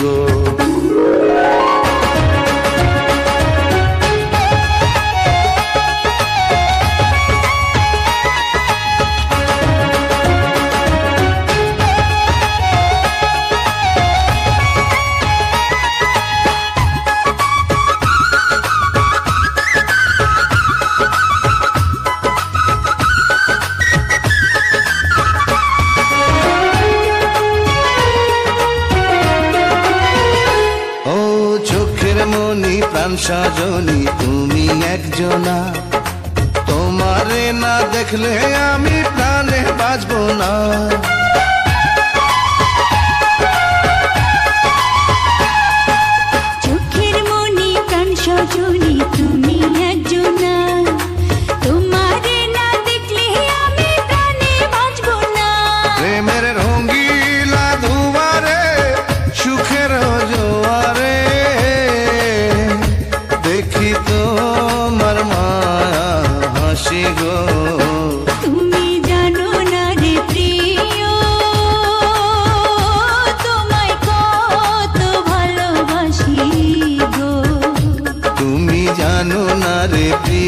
good. Sajani প্রাণ সজনী, তুমি একজনা। তোমারে না দেখলে আমি প্রাণে বাঁচব না। চোখের মনি প্রাণ সজনী